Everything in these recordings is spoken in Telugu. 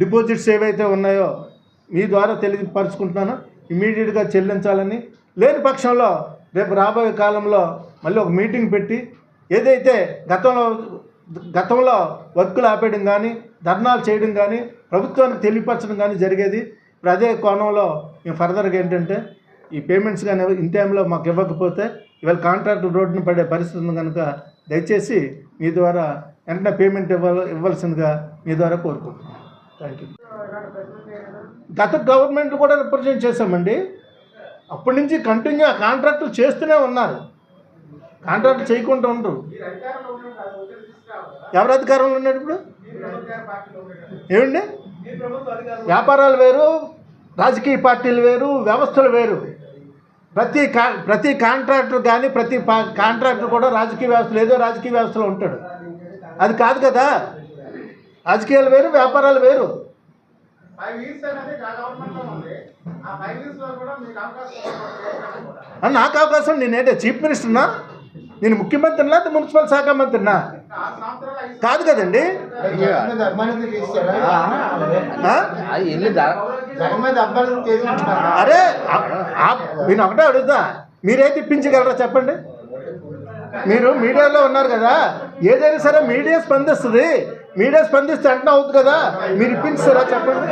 డిపాజిట్స్ ఏవైతే ఉన్నాయో మీ ద్వారా తెలియపరుచుకుంటున్నాను. ఇమీడియట్గా చెల్లించాలని లేని పక్షంలో రేపు రాబోయే కాలంలో మళ్ళీ ఒక మీటింగ్ పెట్టి ఏదైతే గతంలో గతంలో వర్కులు ఆపేయడం కానీ ధర్నాలు చేయడం కానీ ప్రభుత్వానికి తెలియపరచడం కానీ జరిగేది. ఇప్పుడు అదే కోణంలో మేము ఫర్దర్గా ఏంటంటే ఈ పేమెంట్స్ కానీ ఇన్ టైంలో మాకు ఇవ్వకపోతే ఇవాళ కాంట్రాక్ట్ రోడ్డును పడే పరిస్థితి ఉంది కనుక దయచేసి మీ ద్వారా వెంటనే పేమెంట్ ఇవ్వ ఇవ్వాల్సిందిగా మీ ద్వారా కోరుకుంటున్నాను థ్యాంక్ యూ గత గవర్నమెంట్ కూడా రిప్రజెంట్ చేశామండి. అప్పటి నుంచి కంటిన్యూ ఆ కాంట్రాక్టులు చేస్తూనే ఉన్నారు. కాంట్రాక్ట్ చేయకుండా ఉండరు. ఎవరు అధికారంలో ఉన్నాడు ఇప్పుడు? ఏమండి? వ్యాపారాలు వేరు రాజకీయ పార్టీలు వేరు వ్యవస్థలు వేరు. ప్రతి కా ప్రతి కాంట్రాక్టర్ కానీ ప్రతి పా- కాంట్రాక్టర్ కూడా రాజకీయ వ్యవస్థలు ఏదో రాజకీయ వ్యవస్థలో ఉంటాడు. అది కాదు కదా? రాజకీయాలు వేరు వ్యాపారాలు వేరు. ఫైవ్ ఇయర్స్ అనేది గవర్నమెంట్లో ఉంది. ఆ ఫైవ్ ఇయర్స్లో కూడా మీకు అవకాశం ఇవ్వడం కూడా. అని నాకు అవకాశం నేనేంటే చీఫ్ మినిస్టర్నా? నేను ముఖ్యమంత్రినా మున్సిపల్ శాఖ మంత్రినా? కాదు కదండి. అరే నేను ఒకటే అడుగుతా. మీరే తిప్పించగలరా చెప్పండి? మీరు మీడియాలో ఉన్నారు కదా. ఏదైనా సరే మీడియా స్పందిస్తుంది. మీడియా స్పందిస్తే వెంటనే అవుతుంది కదా? మీరు ఇప్పించారా చెప్పండి.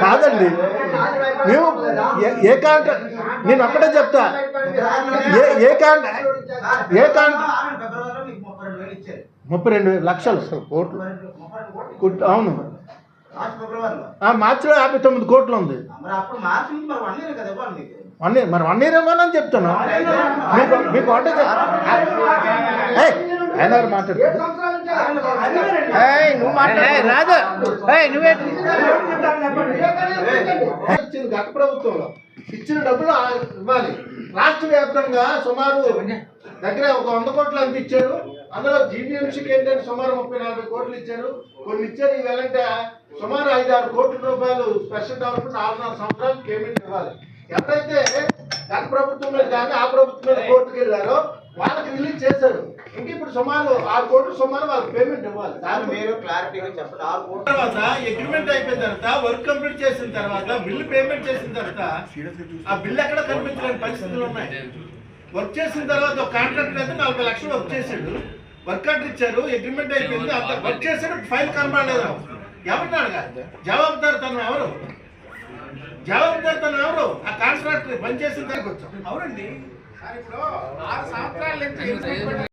కాదండి. మేము ఏ- కాంట్రాక్ట్ నేను ఒక్కటే చెప్తా. ఏ ఏ కాంట్రాక్ట్ ఏ కాంట్రాక్ట్ ముప్పై రెండు లక్షలు కోట్లు. అవును. మార్చిలో యాభై తొమ్మిది కోట్లు ఉంది. వన్ ఇయర్ వన్ మరి వన్ ఇయర్ ఇవ్వాలని చెప్తాను మీకు మీకు ఒకటే ఆయన మాట్లాడు? నువ్వు నువ్వే గత ప్రభుత్వంలో. ఇచ్చిన డబ్బులు ఇవ్వాలి. రాష్ట్ర వ్యాప్తంగా సుమారు దగ్గర ఒక వంద కోట్లు అంత ఇచ్చారు అందులో జీబీఎంసీకి ఏంటంటే సుమారు ముప్పై నలభై కోట్లు ఇచ్చారు. కొన్ని ఇచ్చారు. ఇవాళంటే సుమారు ఐదు ఆరు కోట్ల రూపాయలు స్పెషల్ డెవలప్మెంట్ ఆరున్నర సంవత్సరాలు పేమెంట్ ఇవ్వాలి. ఎవరైతే గత ప్రభుత్వం మీద కానీ ఆ ప్రభుత్వం మీద కోర్టుకు వెళ్ళారో వాళ్ళకి రిలీజ్ చేశారు. ఇంక ఇప్పుడు సుమారు ఆరు కోట్లు సుమారు వాళ్ళకి పేమెంట్ ఇవ్వాలి. సార్ మీరు క్లారిటీగా చెప్పండి. ఆరు కోట్లు. తర్వాత అగ్రిమెంట్ అయిపోయిన తర్వాత వర్క్ కంప్లీట్ చేసిన తర్వాత బిల్లు పేమెంట్ చేసిన తర్వాత ఆ బిల్లు ఎక్కడ కనిపించలేని పరిస్థితులు ఉన్నాయి. వర్క్ చేసిన తర్వాత ఒక కాంట్రాక్టర్ అయితే నలభై లక్షలు వర్క్ చేశాడు. వర్క్ ఆర్డర్ ఇచ్చారు అగ్రిమెంట్ అయిపోయింది. అంత వర్క్ చేశాడు ఫైల్ కనబడలేదు. ఎవరిని అడగాలి? జవాబుదారు తను ఎవరు? జవాబుదారు తను ఎవరు? పనిచేసిన దానికి వచ్చాం అవునండి. సార్ ఇప్పుడు ఆరు సంవత్సరాలు